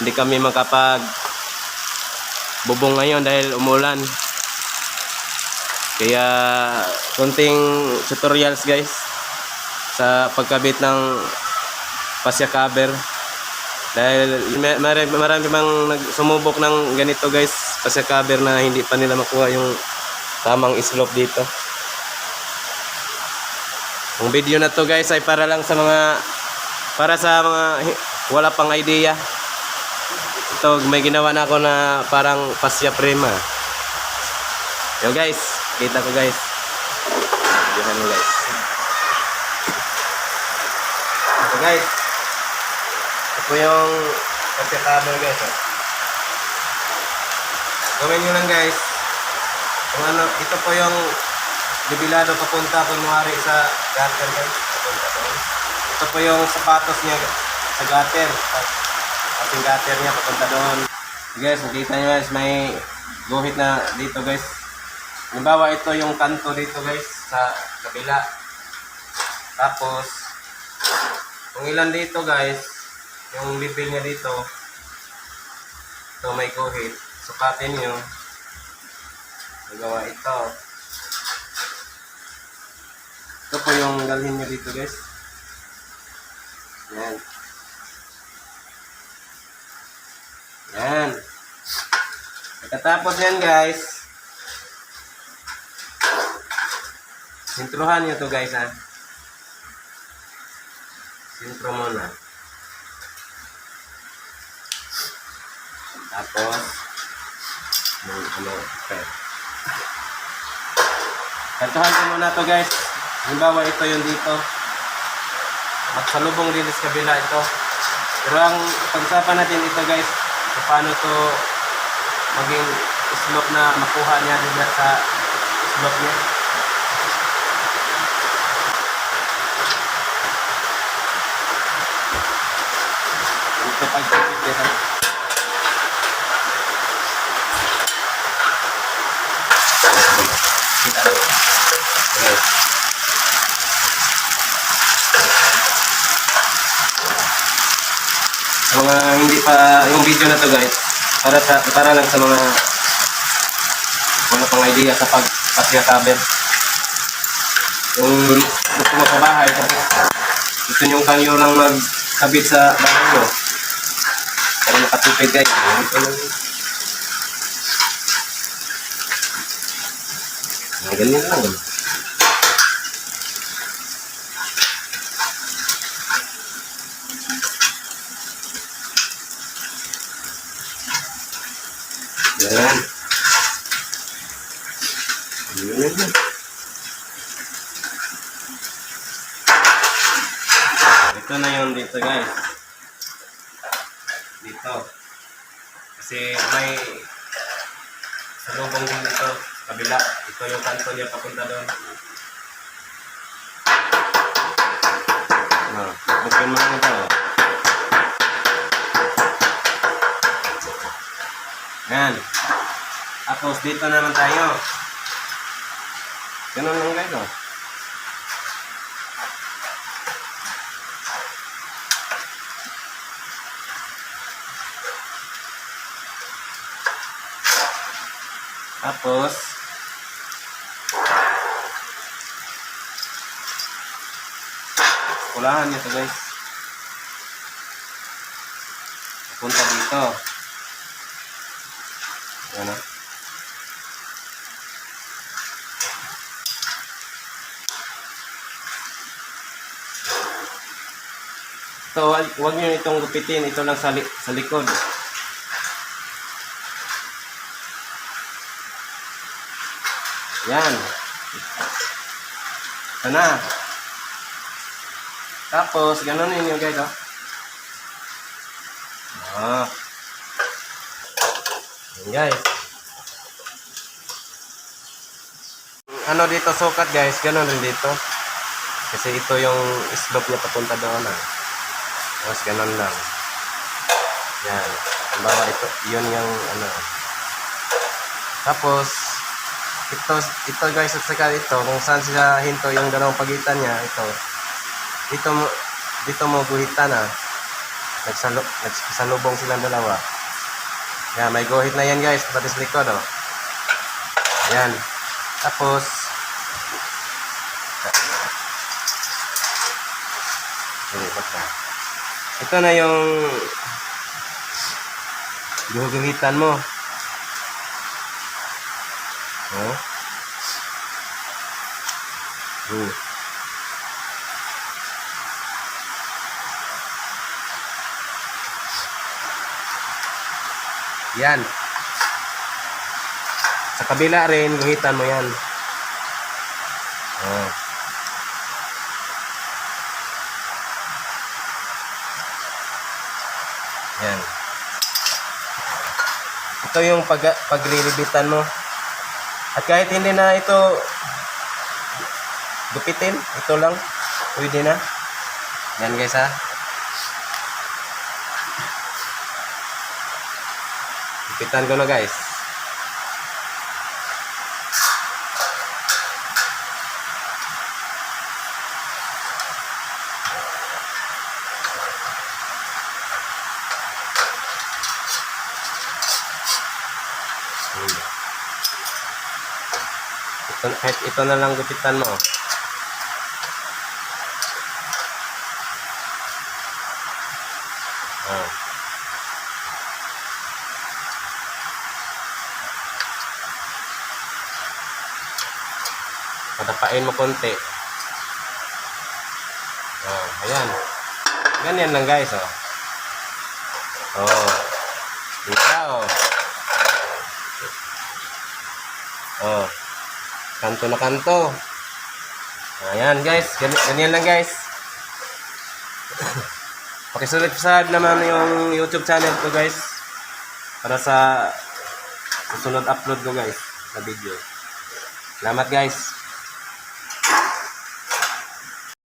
hindi kami makapag bubong ngayon dahil umulan. Kaya konting tutorials guys sa pagkabit ng pasya cover. Dahil marami, marami mang nagsumubok ng ganito guys, pasya cover na hindi pa nila makuha yung tamang slope dito. Ang video na to guys ay para lang sa mga para sa mga wala pang idea. Ito may ginawa na ako na parang pasya prima. Yo guys, kita ko guys. Videohan mo guys. Ito guys. Ito yung pasya cover guys. Oh. Gawin nyo lang guys. Kung ano, ito po yung Jubilado papunta kunwari sa gutter guys. Ito po yung sapatos niya sa gutter. Ating gutter niya papunta doon. Okay, guys, nakita niyo guys, may guhit na dito guys. Halimbawa ito yung kanto dito guys sa kabila. Tapos, kung ilan dito guys, yung bibig niya dito, ito may guhit. Sukatin niyo. Nagawa ito. Ito po yung dalhin nyo dito guys. Yan. Yan. Pagkatapos yan guys, sintruhan nyo to guys ha. Sintro muna. Tapos, yung ano, okay. Kantuhan ko muna to guys. Halimbawa ito yung dito. Magsalubong din sa kabila ito. Pero ang pag-usapan natin ito guys, kung paano to maging slope na makuha niya din sa slope niya. Ito pag-usapan Kita. Mga hindi pa yung video na to guys, para sa para lang sa mga wala pang idea sa pagpasya cover. Yung gusto mo sa bahay, gusto nyo kayo lang magkabit sa bahay nyo. Para makatupid guys. Ito lang. Mga ganyan lang. Yan. Yan. Ito na yung dito guys. Dito. Kasi may salubong din dito. Kabila. Ito yung kanto niya papunta doon. Ah, mo lang ito. Yan. Tapos dito naman tayo. Ganun lang guys oh. Tapos Kulahan niya to guys. Punta dito. Yan ah. Ito, wag, wag nyo itong gupitin. Ito lang sa, li- sa likod. Yan. Ito na. Tapos, ganun yun guys, oh. Ah. Guys. Ano dito sukat guys, ganun rin dito. Kasi ito yung slope niya papunta doon ah. Tapos ganun lang. Yan. Halimbawa ito, yun yung ano. Tapos, ito, ito guys at saka ito, kung saan sila hinto yung dalawang pagitan niya, ito. Dito mo, dito mo guhitan ah. Nagsalubong silang dalawa. Yan, may guhit na yan guys, pati sa likod oh. Yan. Tapos. Ito na yung guhuguhitan mo. Oh. Hmm. Yan. Sa kabila rin, guhitan mo yan. Oh. Yan. Ito yung pag paglilibitan mo. At kahit hindi na ito gupitin, ito lang, pwede na. Yan guys ha. Gupitan ko na guys. Ito, ito na lang gupitan mo. Padapain mo konti. Ah, ayan. Ganyan lang guys, oh. Oh. Dito, oh. Oh. Kanto na kanto. Ayan guys, ganyan, lang guys. Pakisulit-subscribe naman yung YouTube channel ko guys. Para sa susunod upload ko guys na video. Salamat guys.